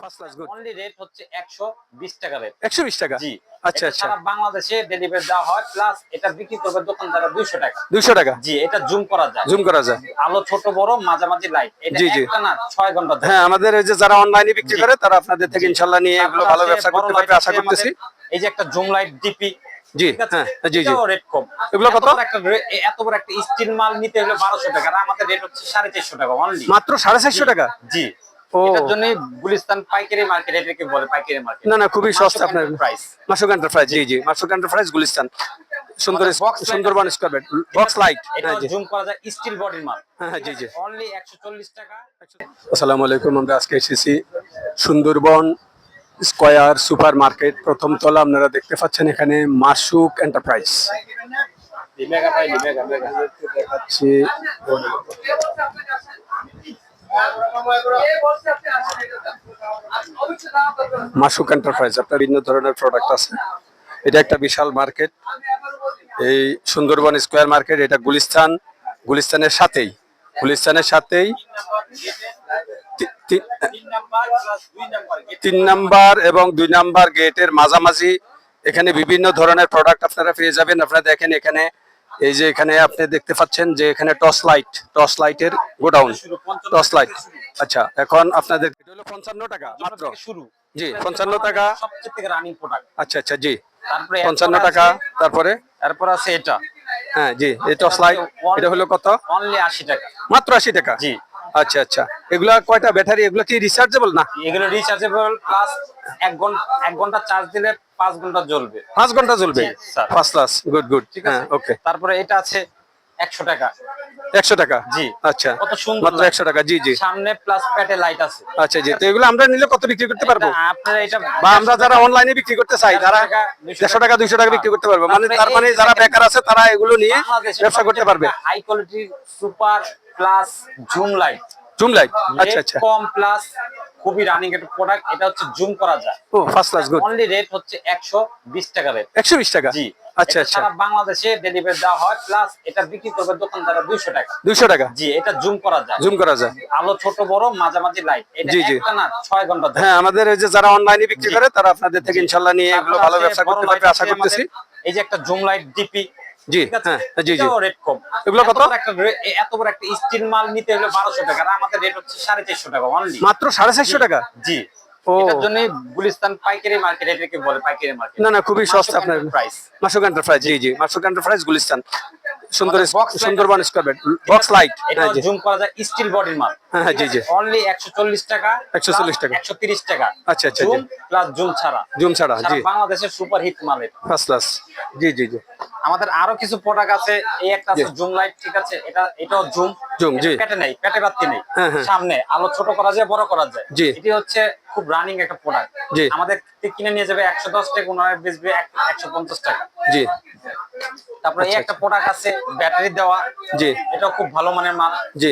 First class good only rate হচ্ছে একশো বিশ টাকা রেট একশো বিশ টাকা? জি। আচ্ছা আচ্ছা। সারা বাংলাদেশে ডেলিভারি দেওয়া হয় প্লাস এটা বিক্রি করবে দোকানদাররা দুইশো টাকা। দুইশো টাকা? জি এটা জুম করা যায়। জুম করা যায়। আলো ছোট বড় মাঝামাঝি লাইট এটা জি, জি। একটা না ছয় ঘণ্টা হ্যাঁ আমাদের যে যারা অনলাইনে বিক্রি করে তারা আপনাদের থেকে ইনশাল্লাহ নিয়ে এগুলো ভালো ব্যবসা করতে পারবে আশা করতেছি। এই যে একটা জুম লাইট ডিপি জি হ্যাঁ জি জি। এটাও রেট কম। এগুলো কত? এত বড় একটা স্টিল মাল নিতে হলে বারোশো টাকা আর আমাদের রেট হচ্ছে সাড়ে চারশো টাকা অনলি মাত্র সাড়ে চারশো টাকা? জি। এটার জন্য গুলিস্তান পাইকারি মার্কেট এটাকে বলে পাইকারি মার্কেট। না না খুবই সস্তা আপনার। প্রাইস মাসুক এন্টারপ্রাইজ জি জি মাসুক এন্টারপ্রাইজ গুলিস্তান। সুন্দর সুন্দরবন। স্কোয়ার বক্স লাইট এটা জুম করা যায় স্টিল বডির মাল। হ্যাঁ হ্যাঁ জি জি। অনলি টাকা। আসসালামু আলাইকুম আমরা আজকে এসেছি সুন্দরবন স্কয়ার সুপার মার্কেট প্রথম তলা আপনারা দেখতে পাচ্ছেন এখানে মাসুক এন্টারপ্রাইজ দেখাচ্ছি মাসুক এন্টারপ্রাইজ আপনার বিভিন্ন ধরনের প্রোডাক্ট আছে। এটা একটা বিশাল মার্কেট এই সুন্দরবন স্কোয়ার মার্কেট এটা গুলিস্তান। গুলিস্তানের সাথেই গুলিস্তানের সাথেই তিন নাম্বার এবং দুই নাম্বার গেটের মাঝামাঝি এখানে বিভিন্ন ধরনের প্রোডাক্ট আপনারা পেয়ে যাবেন। আপনারা দেখেন এখানে এই যে এখানে আপনি দেখতে পাচ্ছেন যে এখানে টর্চ লাইট টর্চ লাইটের গোডাউন টর্চ লাইট। আচ্ছা এখন আপনাদের পঞ্চান্ন টাকা মাত্র। শুরু। জি পঞ্চান্ন টাকা। রানিং প্রোডাক্ট আচ্ছা আচ্ছা জি। তারপরে পঞ্চান্ন টাকা তারপরে? তারপর আছে এটা। হ্যাঁ জি এই টর্চ লাইট এটা হলো কত? অনলি আশি টাকা। মাত্র আশি টাকা। জি। আচ্ছা আচ্ছা। এগুলা কয়টা ব্যাটারি? এগুলো কি রিচার্জেবল না? এগুলো রিচার্জেবল প্লাস এক ঘণ্টা এক ঘণ্টা চার্জ দিলে পাঁচ ঘণ্টা জ্বলবে। পাঁচ ঘণ্টা জ্বলবে? Sir. First class good good ঠিক হ্যাঁ আছে ওকে তারপরে এটা আছে একশো টাকা। একশো টাকা? জি। আচ্ছা। কত সুন্দর মাত্র একশো টাকা জি জি। সামনে প্লাস প্যাটে লাইট আছে। আচ্ছা জি। তো এগুলো আমরা নিলে কত বিক্রি করতে পারব? আপনারা এটা বা আমরা যারা অনলাইনে বিক্রি করতে চাই তারা দেড়শো টাকা দুইশো টাকা। বিক্রি করতে পারব। মানে তার মানে যারা বেকার আছে তারা এগুলো নিয়ে ব্যবসা করতে পারবে। High quality super plus zoom light zoom light আচ্ছা আচ্ছা। কম প্লাস খুবই রানিং একটা প্রোডাক্ট এটা হচ্ছে জুম করা যায়। ও first class good only rate হচ্ছে একশো বিশ টাকা রেট একশো বিশ টাকা? জি। আচ্ছা আচ্ছা। বাংলাদেশে ডেলিভারি দেওয়া হয় প্লাস এটা বিক্রি করবে দোকানদাররা দুইশো টাকা। দুইশো টাকা? জি এটা জুম করা যায়। জুম করা যায়। আলো ছোট বড় মাঝামাঝি লাইট এটা জি, জি। একটা না ঘণ্টা হ্যাঁ আমাদের এই যে যারা অনলাইনে বিক্রি করে তারা আপনাদের থেকে ইনশাল্লাহ নিয়ে এগুলো ভালো ব্যবসা করতে পারবে আশা করতেছি। এই যে একটা জুম লাইট ডিপি জি হ্যাঁ জি জি। এটাও রেট কম। এগুলো কত? এত বড় একটা এত বড় একটা স্টিল মাল নিতে হলে বারোশো টাকা আর আমাদের রেট হচ্ছে সাড়ে চারশো টাকা অনলি মাত্র সাড়ে চারশো টাকা? জি। এটার জন্য গুলিস্তান পাইকারি মার্কেট এটাকে বলে পাইকারি মার্কেট না না খুবই সস্তা আপনার প্রাইস মাসুক এন্টারপ্রাইজ জি জি মাসুক এন্টারপ্রাইজ গুলিস্তান। সুন্দর আমাদের সুন্দরবন আছে। স্কোয়ার বক্স লাইট এটা হ্যাঁ জুম করা যায় স্টিল বডির মাল হ্যাঁ, হ্যাঁ, জি, জি। অনলি একশো চল্লিশ টাকা 140 টাকা। একশো তিরিশ টাকা। আচ্ছা, আচ্ছা, জুম প্লাস জুম ছাড়া। জুম ছাড়া জি। বাংলাদেশের সুপার হিট মালের। ফার্স্ট ক্লাস জি জি জি। আমাদের আরও কিছু প্রোডাক্ট আছে এই একটা আছে জুম লাইট ঠিক আছে? এটা এটাও জুম Zoom, জি। পেটে নেই পেটে বাতি নেই। হ্যাঁ, হ্যাঁ। সামনে আলো ছোট করা যায় বড় করা যায়। জি। এটি হচ্ছে খুব রানিং একটা প্রোডাক্ট জি। আমাদের কিনে নিয়ে যাবে একশো দশ টাকা ওনারা বেচবে টাকা। জি। তারপরে এই আচ্ছা, একটা প্রোডাক্ট আছে ব্যাটারি দেওয়া। জি। এটাও খুব ভালো মানের মাল জি।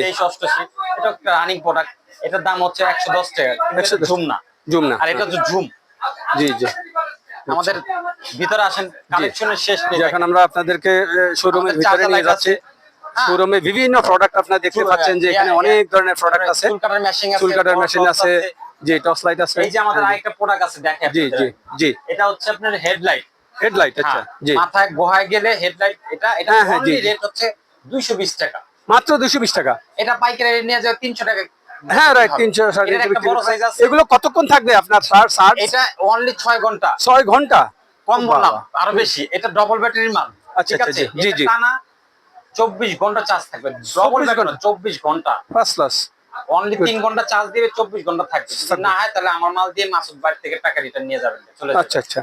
এটা একটা রানিং প্রোডাক্ট এটার দাম হচ্ছে একশো দশ টাকা কিন্তু এটা 110 ঝুম না। জুম না। আর এটা হচ্ছে ঝুম জি জি। আমাদের ভিতরে আসেন কালেকশনের শেষ নেই এখন আমরা আপনাদেরকে শোরুমের ভিতরে নিয়ে যাচ্ছি। শোরুমে বিভিন্ন প্রোডাক্ট আপনারা দেখতে পাচ্ছেন যে এখানে অনেক ধরনের প্রোডাক্ট আছে। চুল কাটার মেশিন আছে জি টর্চ লাইট আছে এই যে আমাদের আরেকটা প্রোডাক্ট আছে দেখেন জি জি জি। এটা হচ্ছে আপনার হেডলাইট হেডলাইট আচ্ছা জি। মাথায় গোহায় গেলে হেডলাইট এটা এটা হ্যাঁ, হ্যাঁ, জি। রেট হচ্ছে 220 টাকা। মাত্র দুশো বিশ টাকা? এটা পাইকারি নিয়ে যাবে 300 টাকা। হ্যাঁ রাইট তিনশো সাড়ে এটার তিনশো একটা বিক্রি বড় করতে সাইজ পারেন। আছে। এগুলো কতক্ষণ থাকবে আপনার সার সার? এটা অনলি 6 ঘণ্টা। ছয় ঘণ্টা? কম বললাম। আরও বেশি। এটা ডবল ব্যাটারির মাল। আচ্ছা, ঠিক আচ্ছা, আছে? জি, জি। টানা 24 ঘণ্টা চার্জ থাকবে। ডবল ব্যাটারি 24 ঘণ্টা। ফার্স্ট ক্লাস অনলি 3 ঘণ্টা চার্জ দিবে 24 ঘণ্টা থাকবে। না হয় তাহলে আমার মাল দিয়ে মাসুদ বাড়ি থেকে টাকা রিটার্ন নিয়ে যাবেন। আচ্ছা আচ্ছা।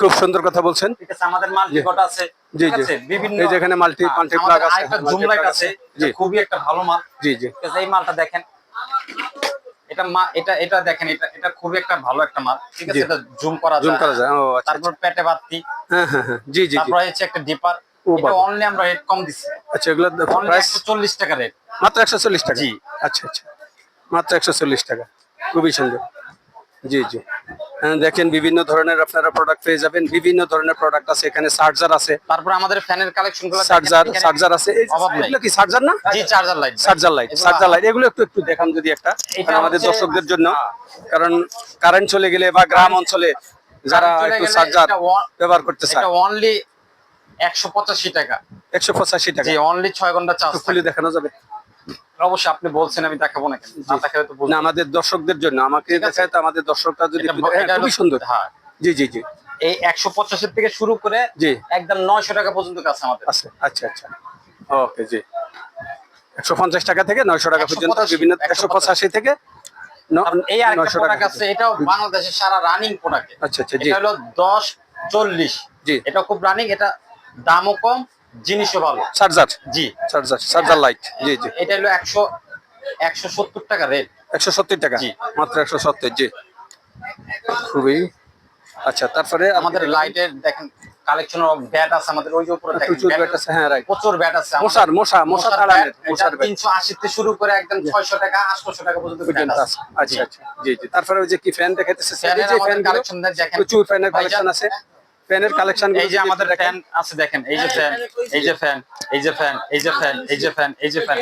খুব সুন্দর কথা বলছেন। ঠিক আছে আমাদের জি, জি। বিভিন্ন এই জুম লাইট খুবই একটা ভালো মাল। জি জি। এই মালটা দেখেন। এটা মা এটা এটা দেখেন এটা এটা খুবই একটা ভালো একটা মাল। ঠিক আছে এটা জুম করা জুম করা যায়। ও আচ্ছা তারপর পেটে বাতি। হ্যাঁ হ্যাঁ হ্যাঁ। জি জি তারপর হচ্ছে একটা ডিপার এটা অনলি আমরা রেট কম আচ্ছা এগুলো প্রাইস 140 টাকা রেট মাত্র একশো চল্লিশ টাকা? জি। আচ্ছা আচ্ছা। মাত্র টাকা। খুবই সুন্দর। জি জি। আহ, দেখেন বিভিন্ন ধরনের আপনারা প্রোডাক্ট পেয়ে যাবেন। বিভিন্ন ধরনের প্রোডাক্ট আছে এখানে চার্জার আছে। তারপর আমাদের ফ্যানের কালেকশনগুলো চার্জার চার্জার আছে। এগুলো কি চার্জার না? জি charger light charger light charger light এগুলো একটু একটু দেখান যদি একটা আমাদের দর্শকদের জন্য। কারণ কারেন্ট চলে গেলে বা গ্রাম অঞ্চলে যারা একটু চার্জার ব্যবহার করতে চায়। এটা অনলি একশো পঁচাশি টাকা। একশো পঁচাশি টাকা। অনলি ছয় ঘণ্টা চার্জ খুলে দেখানো যাবে? অবশ্যই আপনি বলছেন আমি দেখাবো না কেন? আমাদের দর্শকদের জন্য আমাকে দেখায় তো আমাদের দর্শকরা যদি খুবই সুন্দর। হ্যাঁ। জি জি জি। এই একশো পঁচাশির থেকে শুরু করে জি। একদম নয়শো টাকা পর্যন্ত কাছে আমাদের। আচ্ছা আচ্ছা। ওকে জি। একশো পঞ্চাশ টাকা থেকে নয়শো টাকা পর্যন্ত বিভিন্ন একশো পঁচাশি। থেকে আর এই টাকা প্রোডাক্ট আছে এটাও বাংলাদেশের সারা রানিং প্রোডাক্ট আচ্ছা আচ্ছা জি। এটা হলো দশ চল্লিশ। জি। এটা খুব রানিং এটা দামও কম জিনিসও ভালো। চার্জার জি। চার্জার চার্জার লাইট জি জি। এটা হলো একশো একশো সত্তর টাকা রেট একশো সত্তর টাকা? জি। মাত্র একশো সত্তর জি। খুবই। আচ্ছা তারপরে আমাদের লাইটের দেখেন কালেকশন অফ ব্যাট আছে আমাদের ওই যে উপরে দেখেন প্রচুর ব্যাট আছে হ্যাঁ রাইট প্রচুর ব্যাট আছে। মশার মশা মশা bat, মশার এটা ব্যাট তিনশো আশি থেকে শুরু করে একদম ছয়শো টাকা আটশো টাকা পর্যন্ত পর্যন্ত আছে। আচ্ছা আচ্ছা। জি জি। তারপরে ওই যে কি ফ্যান দেখাইতেছে ফ্যানের এই যে ফ্যান কালেকশন দেখেন। প্রচুর ফ্যানের কালেকশন আছে। ফ্যানের কালেকশন এই যে আমাদের ফ্যান আছে দেখেন এই যে ফ্যান এই যে ফ্যান এই যে ফ্যান এই যে ফ্যান এই যে ফ্যান এই যে ফ্যান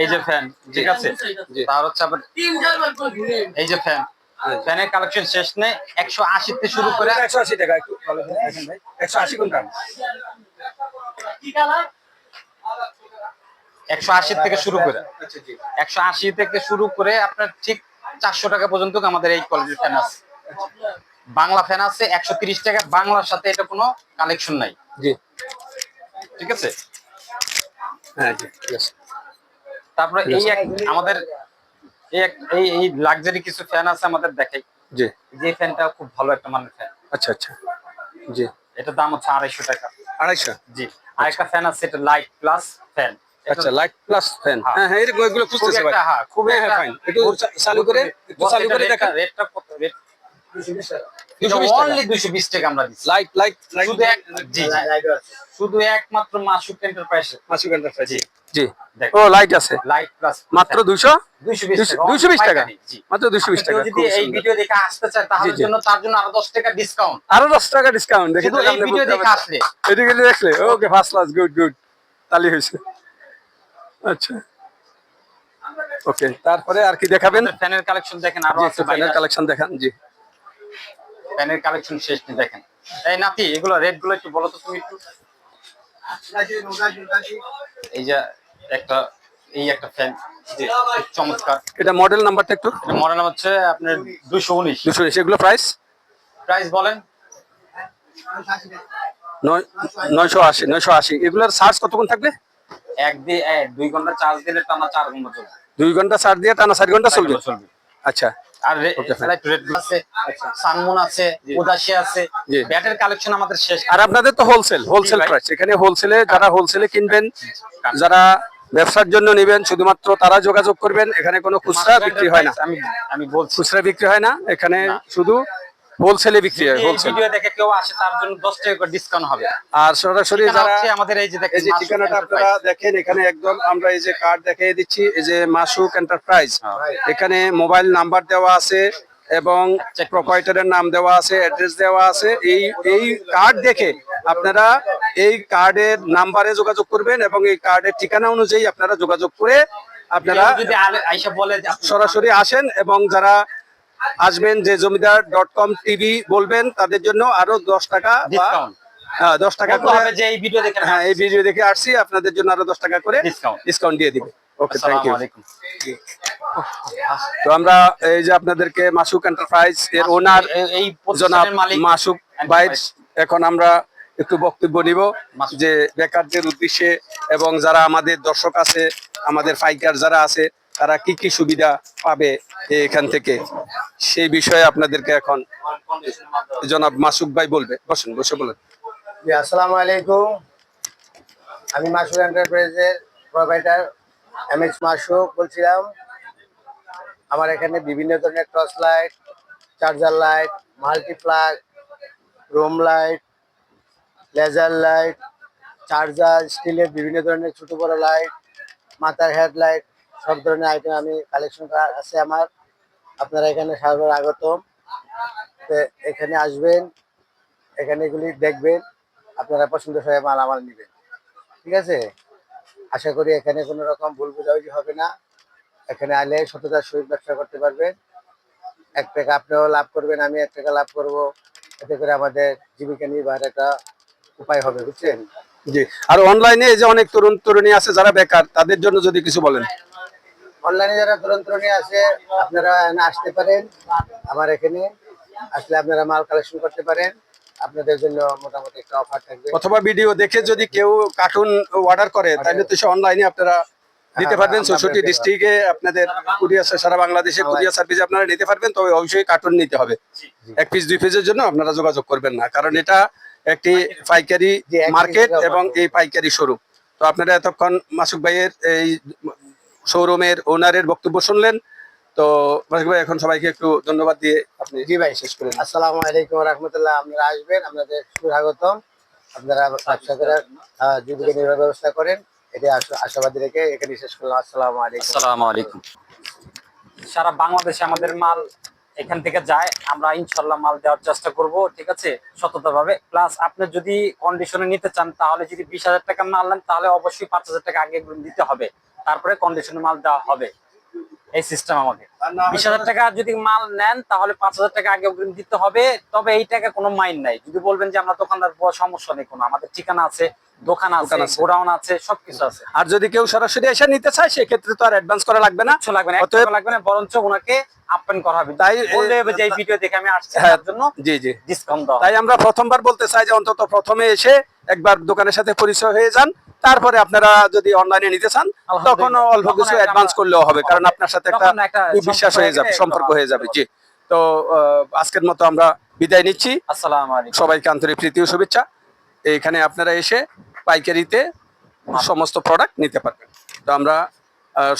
এই যে ফ্যান ঠিক আছে? তার হচ্ছে আবার এই যে ফ্যান ফ্যানের কালেকশন শেষ নেই একশো আশি থেকে শুরু করে একশো আশি টাকা একটু একশো আশি কোনটা? একশো আশি থেকে শুরু করে। আচ্ছা একশো আশি থেকে শুরু করে আপনার ঠিক চারশো টাকা পর্যন্ত আমাদের এই কোয়ালিটির ফ্যান আছে। বাংলা ফ্যান আছে একশো তিরিশ টাকা। বাংলার সাথে এটা কোনো কালেকশন নাই। জি। ঠিক আছে? হ্যাঁ জি তারপরে এই এক আমাদের এই এক- এই এই লাক্সারি কিছু ফ্যান আছে আমাদের দেখাই। জি। যে ফ্যানটা খুব ভালো একটা মানের ফ্যান আচ্ছা আচ্ছা। জি। এটা দাম হচ্ছে আড়াইশো টাকা। আড়াইশো? জি। আরেকটা ফ্যান আছে এটা লাইট প্লাস ফ্যান আচ্ছা লাইট প্লাস ফ্যান হ্যাঁ। হ্যাঁ এরকম এগুলো খুঁজতেছে ভাই। হ্যাঁ খুবই হ্যাঁ, হ্যাঁ, একটু চালু করে চালু করে দেখান রেটটা কত রেট টাকা। অনলি দুইশো বিশ টাকা আমরা দিচ্ছি। লাইট লাইট লাইট শুধু এক জি জি। শুধু একমাত্র মাসুক এন্টারপ্রাইজ মাসিক এন্টারপ্রাইজ জি। জি। ও লাইট আছে। লাইট প্লাস মাত্র দুশো? দুইশো বিশ টাকা। দুশো বিশ টাকা? পাইকারি, জি। মাত্র দুশো বিশ আপনি টাকা যদি এই ভিডিও দেখে আসতে চায় তাহলে জি, জি। জন্য তার জন্য আরও দশ টাকা ডিসকাউন্ট আরও দশ টাকা ডিসকাউন্ট দেখে শুধু এই ভিডিও দেখে আসলে। এটা দেখলে। Okay first class good good তালি আচ্ছা। ওকে তারপরে আর কি দেখাবেন? ফ্যানের কালেকশন দেখেন আরও আছে ফ্যানের কালেকশন দেখান। জি। ফ্যানের কালেকশন শেষ নেই দেখেন। এই নাতি এগুলো রেটগুলো একটু বলো তো তুমি একটু। এই যে একটা এই একটা ফ্যান চমৎকার। এটা মডেল নাম্বারটা একটু। মডেল হচ্ছে আপনার দুশো উনিশ। দুশো এগুলো প্রাইস প্রাইস বলেন। নয় নয়শো আশি নয়শো আশি। এগুলোর চার্জ কতক্ষণ থাকবে? এক দিয়ে দুই ঘণ্টা চার্জ দিলে টানা চার ঘণ্টা চলবে। দুই ঘণ্টা চার্জ দিয়ে টানা চার ঘণ্টা চলবে? চলবে। আচ্ছা। আর Okay, fine. রেড আছে সানমুন আছে উদাসী আছে। ব্যাটের কালেকশন আমাদের শেষ। আর আপনাদের তো হোলসেল হোলসেল ভাই। প্রাইস এখানে হোলসেলে যারা হোলসেলে কিনবেন যারা ব্যবসার জন্য নেবেন শুধুমাত্র তারা যোগাযোগ করবেন এখানে কোনো খুচরা বিক্রি হয় না। আমি আমি বলছি। খুচরা বিক্রি হয় না এখানে শুধু হোলসেলে বিক্রি হয় এই হোলসেল ভিডিও দেখে কেউ আসে তার জন্য দশ টাকা করে ডিসকাউন্ট হবে। আর সরাসরি যারা আমাদের এই যে দেখেন এই যে ঠিকানাটা আপনারা দেখেন এখানে একদম আমরা এই যে কার্ড দেখিয়ে দিচ্ছি এই যে মাসুক এন্টারপ্রাইজ হ্যাঁ। এখানে মোবাইল নাম্বার দেওয়া আছে এবং প্রোপাইটারের নাম দেওয়া আছে অ্যাড্রেস দেওয়া আছে। এই এই কার্ড দেখে আপনারা এই কার্ডের নাম্বারে যোগাযোগ করবেন এবং এই কার্ডের ঠিকানা অনুযায়ী আপনারা যোগাযোগ করে আপনারা যদি আলে- আইসা বলে সরাসরি আসেন এবং যারা আসবেন যে জমিদার ডট কম টিভি বলবেন তাদের জন্য আরও দশ টাকা হ্যাঁ, দশ টাকা করে যে এই ভিডিও দেখে হ্যাঁ এই ভিডিও দেখে আসছি আপনাদের জন্য আরও দশ টাকা করে ডিসকাউন্ট দিয়ে দিবে। ওকে থ্যাংক ইউ তো আমরা এই যে আপনাদেরকে মাসুক এন্টারপ্রাইজ এর ওনার এই- জনাব মাসুক Enterprise। এখন আমরা একটু বক্তব্য নিব যে বেকারদের উদ্দেশ্যে এবং যারা আমাদের দর্শক আছে আমাদের ফাইকার যারা আছে তারা কি কি সুবিধা পাবে এখান থেকে? সেই বিষয়ে আপনাদেরকে এখন জনাব মাসুক ভাই বলবে। বসুন, বসে বলেন। আসসালামু আলাইকুম। আমি মাসুক এন্টারপ্রাইজের প্রোভাইডার এম এস মাসুক বলছিলাম। আমার এখানে বিভিন্ন ধরনের torch light charger light multiplug room light laser light charger স্টিলের বিভিন্ন ধরনের ছোট বড় লাইট মাথার হেডলাইট সব ধরনের আইটেম আমি কালেকশন করা আছে আমার। আপনারা এখানে সর্বর আগতম এখানে আসবেন, এখানে এগুলি দেখবেন, আপনারা পছন্দ হয়ে মাল আমার নেবেন। ঠিক আছে? আশা করি এখানে কোনো রকম ভুল বোঝাবুঝি হবে না। এখানে আলে সততার সহিত ব্যবসা করতে পারবেন। এক টাকা আপনিও লাভ করবেন, আমি এক টাকা লাভ করব। এতে করে আমাদের জীবিকা নির্বাহের একটা উপায় হবে, বুঝছেন? জি। আর অনলাইনে যে অনেক তরুণ তরুণী আছে, যারা বেকার, তাদের জন্য যদি কিছু বলেন। অনলাইনে যারা তরুণ তরুণী আছে আপনারা আসতে পারেন। আমার এখানে আসলে আপনারা মাল কালেকশন করতে পারেন। আপনাদের জন্য মোটামুটি একটা অফার থাকবে। অথবা ভিডিও দেখে যদি কেউ কার্টুন অর্ডার করে তাহলে তো সে অনলাইনে আপনারা দিতে হ্যাঁ, পারবেন। আমরা চৌষট্টি ডিস্ট্রিক্টে আপনাদের কুরিয়ার সারা বাংলাদেশে হ্যাঁ, কুরিয়ার সার্ভিস আপনারা নিতে পারবেন। তবে অবশ্যই কার্টুন নিতে হবে। এক পিস দুই পিসের জন্য আপনারা যোগাযোগ করবেন না। কারণ এটা একটি পাইকারি মার্কেট এবং এই পাইকারি শোরুম তো আপনারা এতক্ষণ মাসুক ভাইয়ের এই শোরুমের ওনারের বক্তব্য শুনলেন। তো মাসুক ভাই এখন সবাইকে একটু ধন্যবাদ দিয়ে আপনি জি ভাই শেষ করে দিন। আসসালামু আলাইকুম রহমতুল্লাহ। আপনারা আসবেন আপনাদের সুস্বাগতম। আপনারা ব্যবসা করে জীবিকা নির্বাহ ব্যবস্থা করেন। এটা আশাবাদী রেখে এখানে শেষ করলাম। আসসালামু আলাইকুম। আসসালামু আলাইকুম। সারা বাংলাদেশে আমাদের মাল এখান থেকে যায় আমরা ইনশাল্লাহ মাল দেওয়ার চেষ্টা করব ঠিক আছে? সততাভাবে। প্লাস আপনি যদি কন্ডিশনে নিতে চান তাহলে যদি বিশ হাজার টাকা মাল নেন তাহলে অবশ্যই পাঁচ হাজার টাকা আগে দিতে হবে। তারপরে কন্ডিশনে মাল দেওয়া হবে। এই সিস্টেম আমাকে বিশ হাজার টাকা যদি মাল নেন তাহলে পাঁচ হাজার টাকা আগে অগ্রিম দিতে হবে। তবে এই টাকা কোনো মাইন নাই। যদি বলবেন যে আমরা দোকানদার সমস্যা নেই কোনো। আমাদের ঠিকানা আছে দোকান আছে গোডাউন আছে সবকিছু আছে। আর যদি কেউ সরাসরি এসে নিতে চায় সেক্ষেত্রে তো আর অ্যাডভান্স করা লাগবে না। কিচ্ছু লাগবে না অতএব- লাগবে না বরঞ্চ ওনাকে করা হবে। তাই, বললে যে এই ভিডিও দেখে আমি আসছি হ্যাঁ, তার জন্য জি জি। ডিসকাউন্ট দাও। তাই আমরা প্রথমবার বলতে চাই যে অন্তত প্রথমে এসে একবার দোকানের সাথে পরিচয় হয়ে যান। তারপরে আপনারা যদি অনলাইনে নিতে চান তখন অল্প কিছু অ্যাডভান্স করলেও হবে কারণ আপনার সাথে একটা বিশ্বাস হয়ে যাবে সম্পর্ক হয়ে যাবে। জি। তো আজকের মতো আমরা বিদায় নিচ্ছি। আসসালামু সবাইকে আন্তরিক প্রীতি ও শুভেচ্ছা। এখানে আপনারা এসে পাইকারিতে সমস্ত প্রোডাক্ট নিতে পারবেন। তো আমরা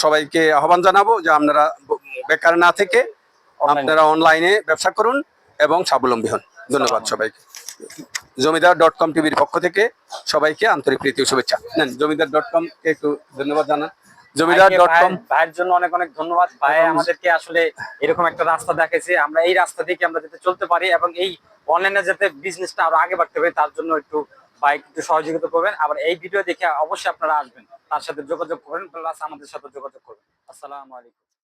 সবাইকে আহ্বান জানাব যে আপনারা বেকার না থেকে আপনারা অনলাইনে ব্যবসা করুন এবং স্বাবলম্বী হন। ধন্যবাদ সবাইকে। জমিদার ডট কম টিভির পক্ষ থেকে সবাইকে আন্তরিক প্রীতি ও শুভেচ্ছা। নেন জমিদার ডট কম কে একটু ধন্যবাদ জানান। জমিদার ডট কম ভাইয়ের- ভাইয়ের জন্য অনেক অনেক ধন্যবাদ। ভাই আমাদেরকে আসলে এরকম একটা রাস্তা দেখাইছে। আমরা এই রাস্তা থেকে আমরা যাতে চলতে পারি এবং এই অনলাইনে যাতে বিজনেসটা আরও আগে বাড়তে পারে তার জন্য একটু বাইক একটু সহযোগিতা করবেন। আবার এই ভিডিও দেখে অবশ্যই আপনারা আসবেন। তার সাথে যোগাযোগ করবেন। প্লাস আমাদের সাথে যোগাযোগ করবেন। আসসালামু আলাইকুম।